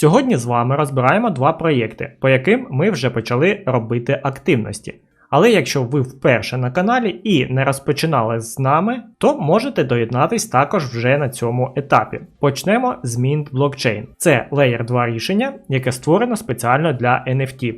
Сьогодні з вами розбираємо два проєкти, по яким ми вже почали робити активності. Але якщо ви вперше на каналі і не розпочинали з нами, то можете доєднатись також вже на цьому етапі. Почнемо з Mint Blockchain. Це Layer 2 рішення, яке створено спеціально для NFT.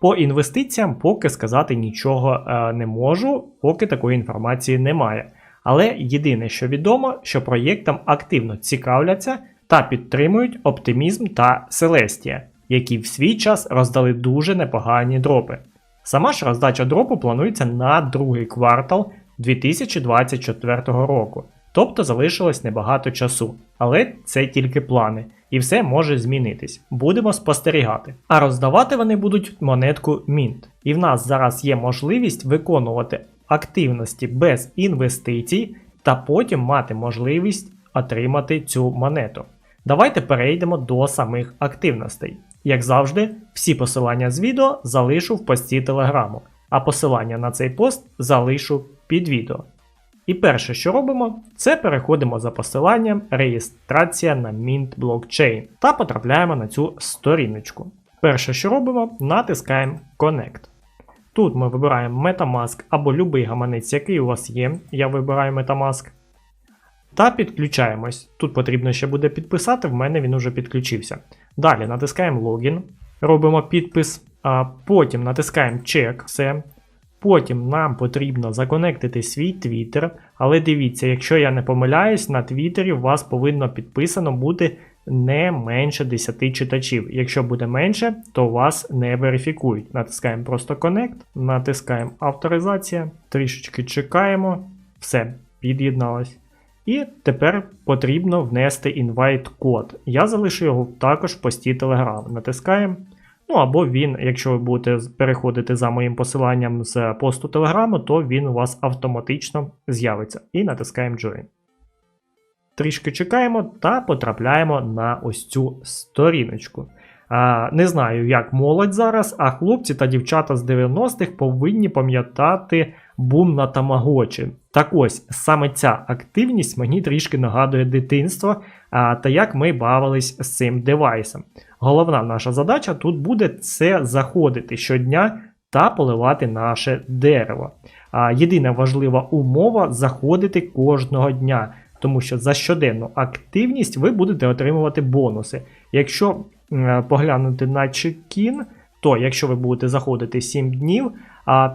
По інвестиціям поки сказати нічого е, не можу, поки такої інформації немає. Але єдине, що відомо, що проєктом активно цікавляться та підтримують оптимізм та Селестія, які в свій час роздали дуже непогані дропи. Сама ж роздача дропу планується на другий квартал 2024 року, тобто залишилось небагато часу, але це тільки плани, і все може змінитись. Будемо спостерігати. А роздавати вони будуть монетку Mint. І в нас зараз є можливість виконувати активності без інвестицій та потім мати можливість отримати цю монету. Давайте перейдемо до самих активностей. Як завжди, всі посилання з відео залишу в пості телеграму, а посилання на цей пост залишу під відео. І перше, що робимо, це переходимо за посиланням реєстрація на Mint Blockchain та потрапляємо на цю сторіночку. Перше, що робимо, натискаємо Connect. Тут ми вибираємо Metamask або будь-який гаманець, який у вас є. Я вибираю Metamask. Та підключаємось. Тут потрібно ще буде підписати, в мене він уже підключився. Далі натискаємо логін, робимо підпис, а потім натискаємо чек, все. Потім нам потрібно законектити свій Twitter, але дивіться, якщо я не помиляюсь, на Твіттері у вас повинно підписано бути не менше 10 читачів. Якщо буде менше, то вас не верифікують. Натискаємо просто Connect, натискаємо авторизація, трішечки чекаємо, все, під'єдналось. І тепер потрібно внести інвайт код. Я залишу його також в пості Telegram. Натискаємо. Ну або він, якщо ви будете переходити за моїм посиланням з посту Телеграму, то він у вас автоматично з'явиться. І натискаємо Join. Трішки чекаємо та потрапляємо на ось цю сторіночку. А, Не знаю, як молодь зараз, а хлопці та дівчата з 90-х повинні пам'ятати бум на тамагочі. Так ось саме ця активність мені трішки нагадує дитинство а, та як ми бавились з цим девайсом. Головна наша задача тут буде це заходити щодня та поливати наше дерево. А, Єдина важлива умова заходити кожного дня. Тому що за щоденну активність ви будете отримувати бонуси. Якщо поглянути на чекін, то якщо ви будете заходити 7 днів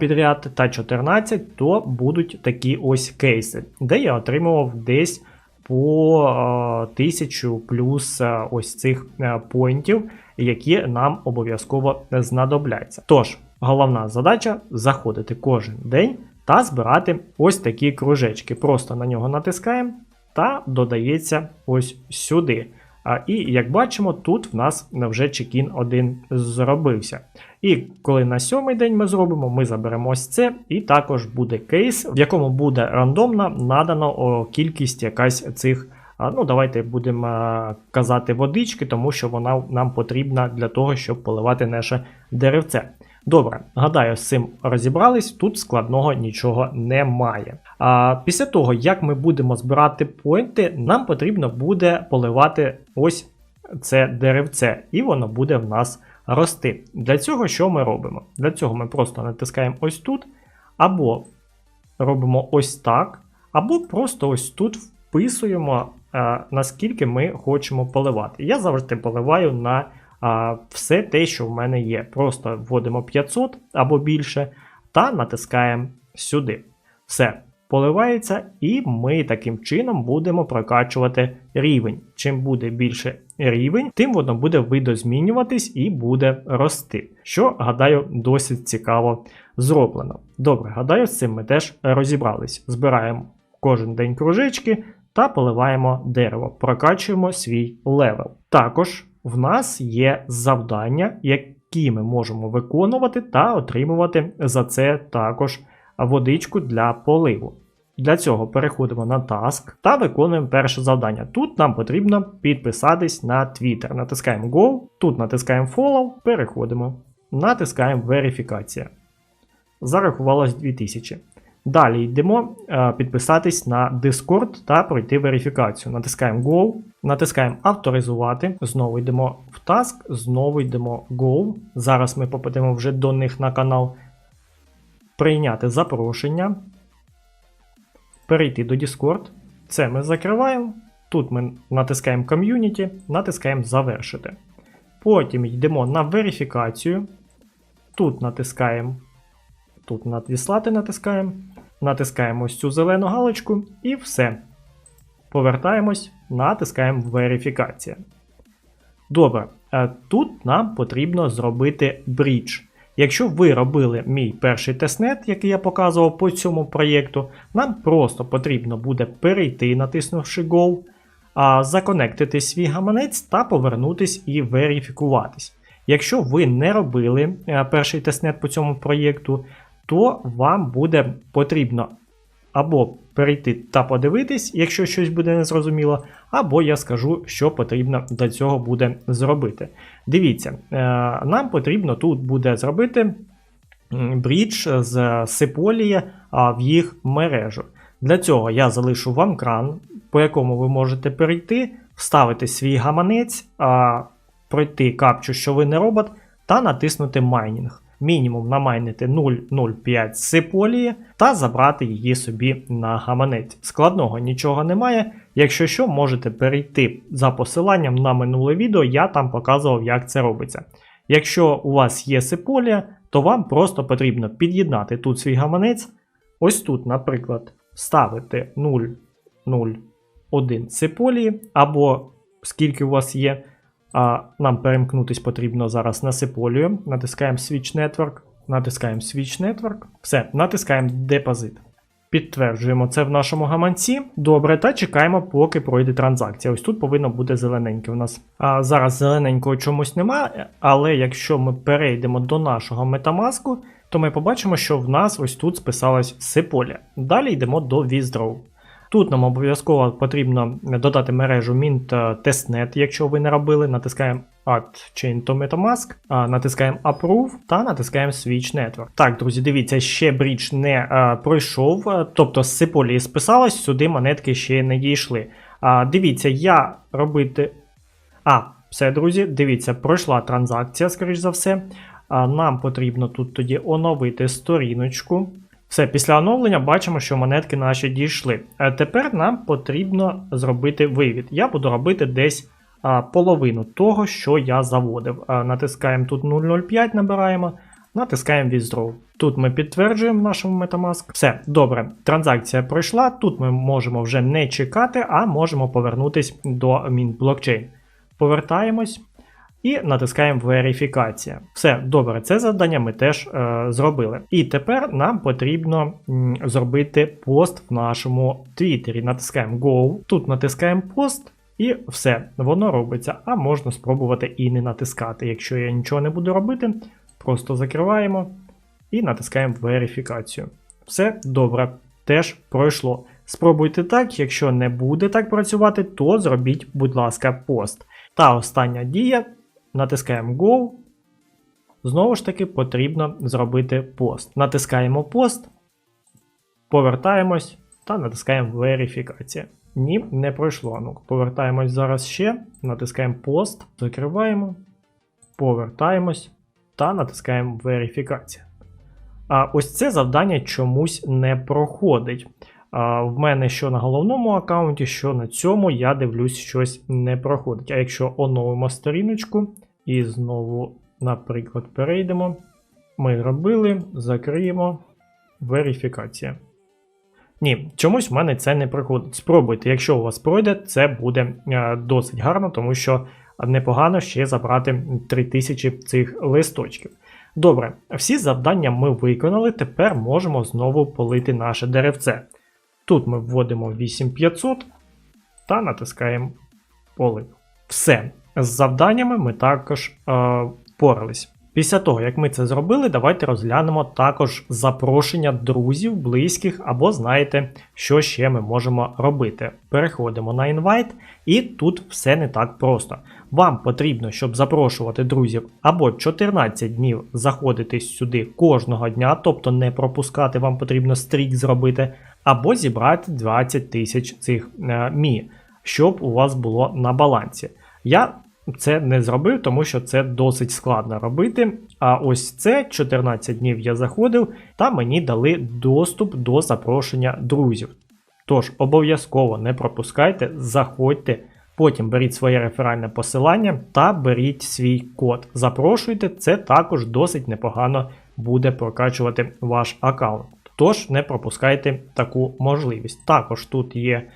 підряд та 14, то будуть такі ось кейси, де я отримував десь по а, 1000 плюс ось цих а, поінтів, які нам обов'язково знадобляться. Тож, головна задача заходити кожен день та збирати ось такі кружечки. Просто на нього натискаємо та додається ось сюди. І як бачимо, тут в нас вже чекін один зробився. І коли на сьомий день ми зробимо, ми заберемо ось це, і також буде кейс, в якому буде рандомно надано кількість якась цих. Ну, давайте будемо казати водички, тому що вона нам потрібна для того, щоб поливати наше деревце. Добре, гадаю, з цим розібрались, тут складного нічого немає. А Після того, як ми будемо збирати поінти, нам потрібно буде поливати ось це деревце, і воно буде в нас рости. Для цього що ми робимо? Для цього ми просто натискаємо ось тут, або робимо ось так, або просто ось тут вписуємо, наскільки ми хочемо поливати. Я завжди поливаю на а, все те, що в мене є. Просто вводимо 500 або більше та натискаємо сюди. Все. поливається, і ми таким чином будемо прокачувати рівень. Чим буде більше рівень, тим воно буде видозмінюватись і буде рости. Що, гадаю, досить цікаво зроблено. Добре, гадаю, з цим ми теж розібрались. Збираємо кожен день кружечки та поливаємо дерево, прокачуємо свій левел. Також в нас є завдання, які ми можемо виконувати та отримувати за це також водичку для поливу. Для цього переходимо на Task та виконуємо перше завдання. Тут нам потрібно підписатись на Twitter. Натискаємо Go, тут натискаємо Follow, переходимо. Натискаємо Верифікація. Зарахувалось 2000. Далі йдемо е, підписатись на Discord та пройти верифікацію. Натискаємо Go, натискаємо авторизувати. Знову йдемо в Task, знову йдемо Go. Зараз ми попадемо вже до них на канал. Прийняти запрошення. Перейти до Discord. Це ми закриваємо. Тут ми натискаємо Community, натискаємо Завершити. Потім йдемо на верифікацію. Тут натискаємо. Тут надіслати натискаємо. Натискаємо ось цю зелену галочку і все. Повертаємось, натискаємо верифікація. Добре, е, тут нам потрібно зробити брідж. Якщо ви робили мій перший тестнет, який я показував по цьому проєкту, нам просто потрібно буде перейти, натиснувши Go, законектити свій гаманець та повернутись і верифікуватись. Якщо ви не робили е, перший тестнет по цьому проєкту, то вам буде потрібно або перейти та подивитись, якщо щось буде незрозуміло, або я скажу, що потрібно для цього буде зробити. Дивіться, е, нам потрібно тут буде зробити брідж з Сиполія в їх мережу. Для цього я залишу вам кран, по якому ви можете перейти, вставити свій гаманець, пройти капчу, що ви не робот, та натиснути майнінг мінімум намайнити 0,05 сиполії та забрати її собі на гаманець. Складного нічого немає. Якщо що, можете перейти за посиланням на минуле відео, я там показував, як це робиться. Якщо у вас є сиполія, то вам просто потрібно під'єднати тут свій гаманець. Ось тут, наприклад, ставити 0,01 сиполії, або скільки у вас є. А Нам перемкнутись потрібно зараз на Сиполію. Натискаємо Switch Network, натискаємо Switch Network. Все, натискаємо депозит. Підтверджуємо це в нашому гаманці. Добре, та чекаємо, поки пройде транзакція. Ось тут повинно бути зелененьке у нас. А Зараз зелененького чомусь немає, але якщо ми перейдемо до нашого Metamask, то ми побачимо, що в нас ось тут списалась Сиполя. Далі йдемо до Withdraw. Тут нам обов'язково потрібно додати мережу Mint Testnet, якщо ви не робили. Натискаємо Add Chain to Metamask, натискаємо Approve та натискаємо Switch Network. Так, друзі, дивіться, ще брідж не а, пройшов, тобто з Сиполі списалось, сюди монетки ще не дійшли. А, Дивіться, я робити. А, все, друзі, дивіться, пройшла транзакція, скоріш за все. А, Нам потрібно тут тоді оновити сторіночку. Все, після оновлення бачимо, що монетки наші дійшли. А тепер нам потрібно зробити вивід. Я буду робити десь а, половину того, що я заводив. А, натискаємо тут 005, набираємо, натискаємо Withdraw. Тут ми підтверджуємо нашому Metamask. Все, добре, транзакція пройшла. Тут ми можемо вже не чекати, а можемо повернутися до Mint. Повертаємось. І натискаємо верифікація. Все, добре, це завдання ми теж е, зробили. І тепер нам потрібно м, зробити пост в нашому твіттері. Натискаємо Go, тут натискаємо пост. І все, воно робиться. А можна спробувати і не натискати. Якщо я нічого не буду робити, просто закриваємо і натискаємо верифікацію. Все добре, теж пройшло. Спробуйте так, якщо не буде так працювати, то зробіть, будь ласка, пост. Та остання дія Натискаємо Go. Знову ж таки, потрібно зробити пост. Натискаємо пост, повертаємось та натискаємо верифікація. Ні, не пройшло. Ну, Повертаємось зараз ще, натискаємо пост, закриваємо, повертаємось та натискаємо верифікація. А ось це завдання чомусь не проходить. В мене що на головному аккаунті, що на цьому, я дивлюсь, щось не проходить. А якщо оновимо сторіночку і знову, наприклад, перейдемо, ми робили, закриємо верифікація. Ні, чомусь в мене це не приходить. Спробуйте, якщо у вас пройде, це буде е, досить гарно, тому що непогано ще забрати 3000 цих листочків. Добре, всі завдання ми виконали, тепер можемо знову полити наше деревце. Тут ми вводимо 8500 та натискаємо полив. Все. З завданнями ми також е, порались. Після того, як ми це зробили, давайте розглянемо також запрошення друзів, близьких, або знаєте, що ще ми можемо робити. Переходимо на інвайт, і тут все не так просто. Вам потрібно, щоб запрошувати друзів, або 14 днів заходити сюди кожного дня, тобто не пропускати, вам потрібно стрік зробити, або зібрати 20 тисяч цих е, мі, щоб у вас було на балансі. Я це не зробив, тому що це досить складно робити. А ось це 14 днів я заходив, та мені дали доступ до запрошення друзів. Тож, обов'язково не пропускайте, заходьте, потім беріть своє реферальне посилання та беріть свій код. Запрошуйте, це також досить непогано буде прокачувати ваш аккаунт. Тож не пропускайте таку можливість. Також тут є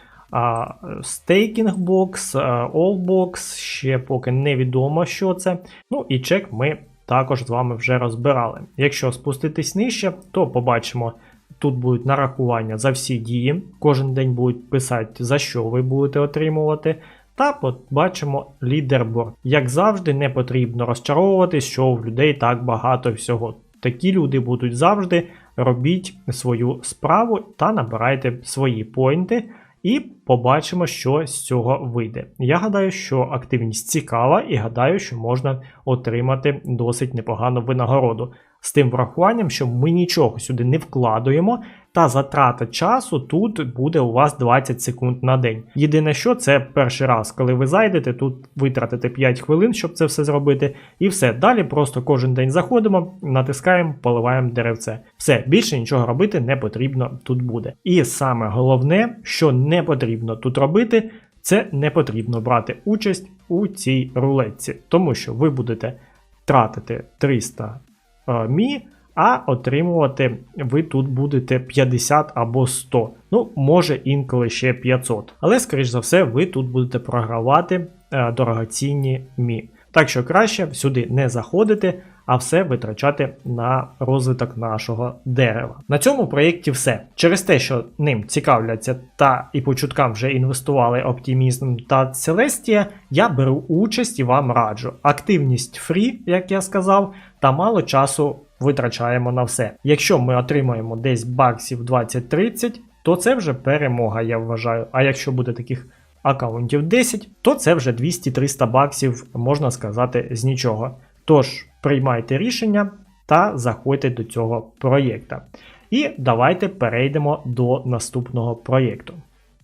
стейкінг бокс, all ще поки невідомо, що це. Ну і чек ми також з вами вже розбирали. Якщо спуститись нижче, то побачимо. Тут будуть нарахування за всі дії. Кожен день будуть писати, за що ви будете отримувати. Та побачимо лідерборд. Як завжди, не потрібно розчаровуватись, що в людей так багато всього. Такі люди будуть завжди. Робіть свою справу та набирайте свої поінти і побачимо, що з цього вийде. Я гадаю, що активність цікава, і гадаю, що можна отримати досить непогану винагороду. З тим врахуванням, що ми нічого сюди не вкладуємо, та затрата часу тут буде у вас 20 секунд на день. Єдине, що це перший раз, коли ви зайдете, тут витратите 5 хвилин, щоб це все зробити. І все. Далі просто кожен день заходимо, натискаємо, поливаємо деревце. Все, більше нічого робити не потрібно тут буде. І саме головне, що не потрібно тут робити, це не потрібно брати участь у цій рулетці, тому що ви будете тратити 300 е, мі а отримувати ви тут будете 50 або 100. Ну, може інколи ще 500. Але, скоріш за все, ви тут будете програвати е, дорогоцінні мі. Так що краще сюди не заходити, а все витрачати на розвиток нашого дерева. На цьому проєкті все. Через те, що ним цікавляться та і по чуткам вже інвестували Оптимізм та Целестія, я беру участь і вам раджу. Активність фрі, як я сказав, та мало часу витрачаємо на все. Якщо ми отримаємо десь баксів 20-30, то це вже перемога, я вважаю. А якщо буде таких аккаунтів 10, то це вже 200-300 баксів, можна сказати, з нічого. Тож, приймайте рішення та заходьте до цього проєкта. І давайте перейдемо до наступного проєкту.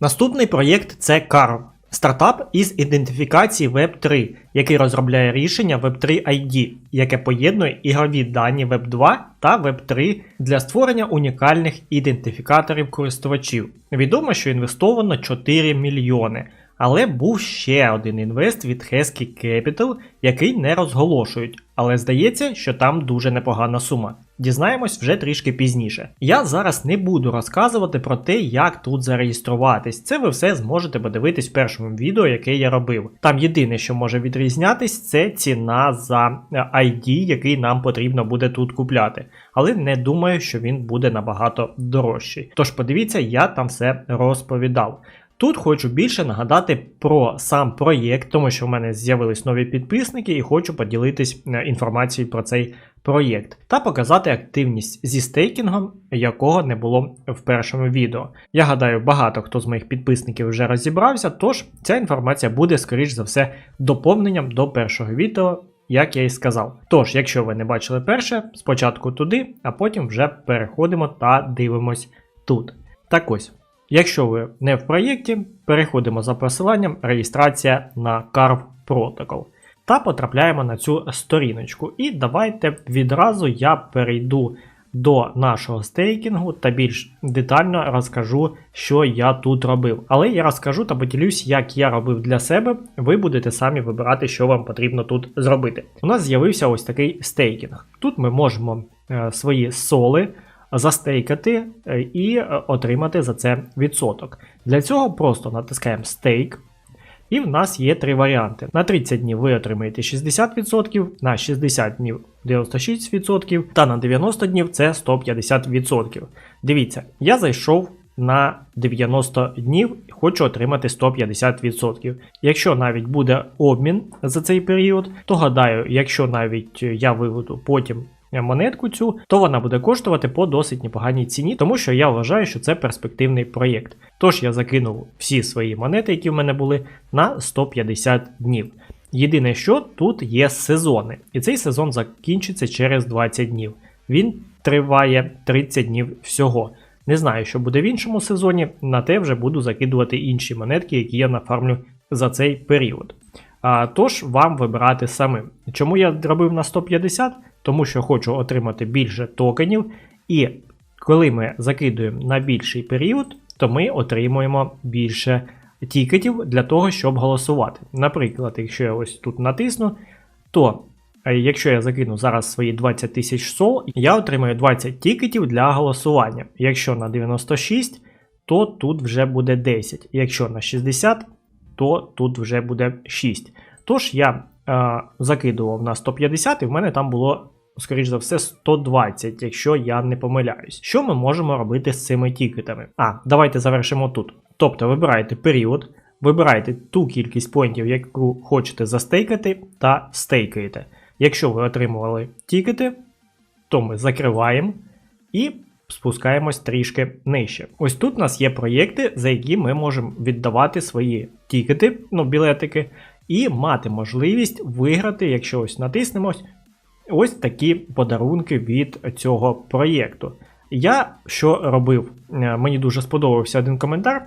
Наступний проєкт це Carve. Стартап із ідентифікації Web3, який розробляє рішення Web3 ID, яке поєднує ігрові дані Web2 та Web3 для створення унікальних ідентифікаторів користувачів. Відомо, що інвестовано 4 мільйони. Але був ще один інвест від Hesky Capital, який не розголошують, але здається, що там дуже непогана сума. Дізнаємось вже трішки пізніше. Я зараз не буду розказувати про те, як тут зареєструватись. Це ви все зможете подивитись в першому відео, яке я робив. Там єдине, що може відрізнятись, це ціна за ID, який нам потрібно буде тут купляти. Але не думаю, що він буде набагато дорожчий. Тож подивіться, я там все розповідав. Тут хочу більше нагадати про сам проєкт, тому що в мене з'явились нові підписники і хочу поділитись е, інформацією про цей проєкт та показати активність зі стейкінгом, якого не було в першому відео. Я гадаю, багато хто з моїх підписників вже розібрався, тож ця інформація буде, скоріш за все, доповненням до першого відео. Як я і сказав. Тож, якщо ви не бачили перше, спочатку туди, а потім вже переходимо та дивимось тут. Так ось, Якщо ви не в проєкті, переходимо за посиланням реєстрація на Carve Protocol та потрапляємо на цю сторіночку. І давайте відразу я перейду до нашого стейкінгу та більш детально розкажу, що я тут робив. Але я розкажу та поділюсь, як я робив для себе. Ви будете самі вибирати, що вам потрібно тут зробити. У нас з'явився ось такий стейкінг. Тут ми можемо е, свої соли застейкати е, і е, отримати за це відсоток. Для цього просто натискаємо стейк. І в нас є три варіанти. На 30 днів ви отримаєте 60%, на 60 днів 96% та на 90 днів це 150%. Дивіться, я зайшов на 90 днів, і хочу отримати 150%. Якщо навіть буде обмін за цей період, то гадаю, якщо навіть я виведу потім монетку цю, то вона буде коштувати по досить непоганій ціні, тому що я вважаю, що це перспективний проєкт. Тож я закинув всі свої монети, які в мене були, на 150 днів. Єдине, що тут є сезони, і цей сезон закінчиться через 20 днів. Він триває 30 днів всього. Не знаю, що буде в іншому сезоні, на те вже буду закидувати інші монетки, які я нафармлю за цей період. А, Тож вам вибирати самим. Чому я робив на 150? Тому що хочу отримати більше токенів, і коли ми закидуємо на більший період, то ми отримуємо більше тікетів для того, щоб голосувати. Наприклад, якщо я ось тут натисну, то е, якщо я закину зараз свої 20 тисяч сол, я отримаю 20 тікетів для голосування. Якщо на 96, то тут вже буде 10. Якщо на 60, то тут вже буде 6. Тож я е, закидував на 150, і в мене там було, скоріш за все, 120, якщо я не помиляюсь. Що ми можемо робити з цими тікетами? А, давайте завершимо тут. Тобто вибираєте період, вибираєте ту кількість поінтів, яку хочете застейкати, та стейкаєте. Якщо ви отримували тікети, то ми закриваємо і спускаємось трішки нижче. Ось тут у нас є проєкти, за які ми можемо віддавати свої тікети, ну, білетики, і мати можливість виграти, якщо ось натиснемось, ось такі подарунки від цього проєкту. Я що робив? Е, Мені дуже сподобався один коментар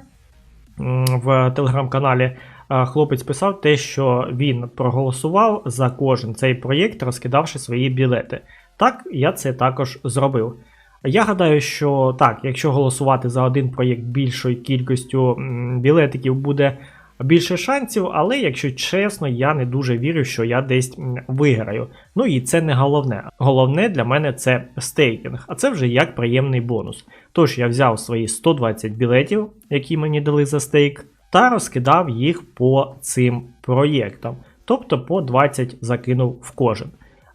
в телеграм-каналі. Е, Хлопець писав те, що він проголосував за кожен цей проєкт, розкидавши свої білети. Так, я це також зробив. Я гадаю, що так, якщо голосувати за один проєкт більшою кількістю білетиків буде більше шансів, але якщо чесно, я не дуже вірю, що я десь виграю. Ну і це не головне. Головне для мене це стейкінг, а це вже як приємний бонус. Тож я взяв свої 120 білетів, які мені дали за стейк, та розкидав їх по цим проєктам. Тобто по 20 закинув в кожен.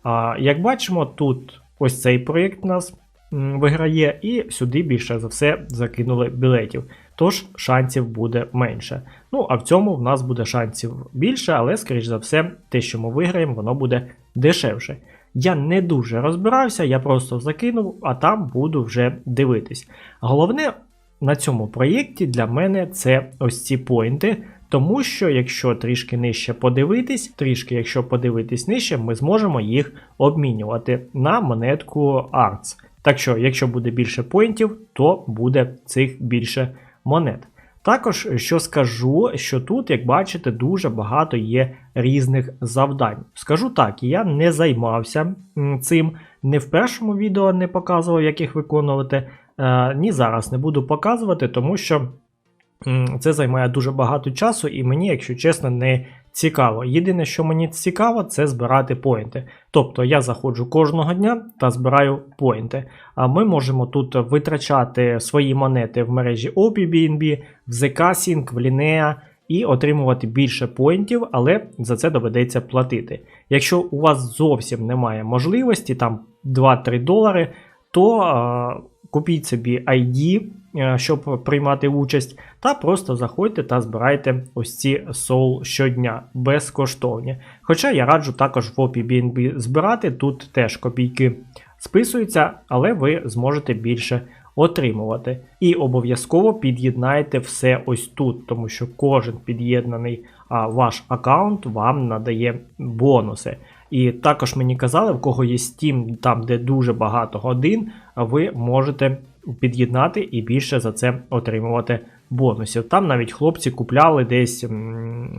А, Як бачимо, тут ось цей проєкт у нас виграє, і сюди більше за все закинули білетів. Тож шансів буде менше. Ну, а в цьому в нас буде шансів більше, але, скоріш за все, те, що ми виграємо, воно буде дешевше. Я не дуже розбирався, я просто закинув, а там буду вже дивитись. Головне на цьому проєкті для мене це ось ці поінти. Тому що, якщо трішки нижче подивитись, трішки, якщо подивитись нижче, ми зможемо їх обмінювати на монетку Arts. Так що, якщо буде більше поінтів, то буде цих більше монет. Також що скажу, що тут, як бачите, дуже багато є різних завдань. Скажу так, я не займався цим, не в першому відео не показував, як їх виконувати, е, ні зараз не буду показувати, тому що це займає дуже багато часу, і мені, якщо чесно, не цікаво. Єдине, що мені цікаво, це збирати поінти. Тобто я заходжу кожного дня та збираю поінти. А ми можемо тут витрачати свої монети в мережі OPBNB, в ZK-Sync, в Linea і отримувати більше поінтів, але за це доведеться платити. Якщо у вас зовсім немає можливості, там 2-3 долари, то е, купіть собі ID, е, щоб приймати участь, та просто заходьте та збирайте ось ці соул щодня безкоштовні. Хоча я раджу також в OPBNB збирати, тут теж копійки списуються, але ви зможете більше отримувати. І обов'язково під'єднайте все ось тут, тому що кожен під'єднаний ваш аккаунт вам надає бонуси. І також мені казали, в кого є Steam, там де дуже багато годин, ви можете під'єднати і більше за це отримувати бонусів. Там навіть хлопці купляли десь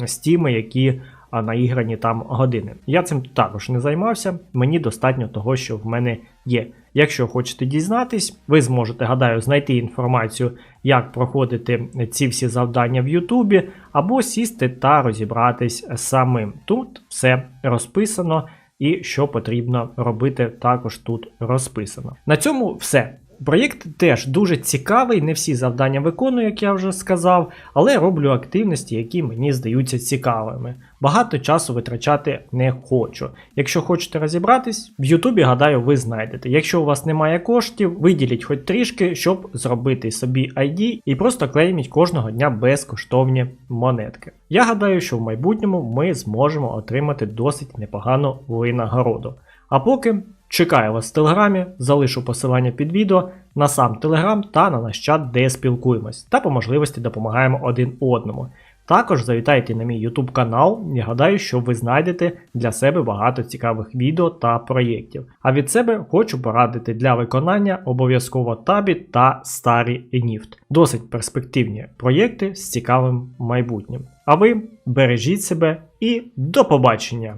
стіми, які наіграні там години. Я цим також не займався, мені достатньо того, що в мене є. Якщо хочете дізнатись, ви зможете, гадаю, знайти інформацію, як проходити ці всі завдання в Ютубі, або сісти та розібратись самим. Тут все розписано, і що потрібно робити, також тут розписано. На цьому все. Проєкт теж дуже цікавий, не всі завдання виконую, як я вже сказав, але роблю активності, які мені здаються цікавими. Багато часу витрачати не хочу. Якщо хочете розібратись, в Ютубі, гадаю, ви знайдете. Якщо у вас немає коштів, виділіть хоч трішки, щоб зробити собі ID і просто клейміть кожного дня безкоштовні монетки. Я гадаю, що в майбутньому ми зможемо отримати досить непогану винагороду. А поки чекаю вас в телеграмі, залишу посилання під відео на сам телеграм та на наш чат, де спілкуємось, та по можливості допомагаємо один одному. Також завітайте на мій YouTube канал, я гадаю, що ви знайдете для себе багато цікавих відео та проєктів. А від себе хочу порадити для виконання обов'язково табі та старі Ніфт. Досить перспективні проєкти з цікавим майбутнім. А ви бережіть себе і до побачення!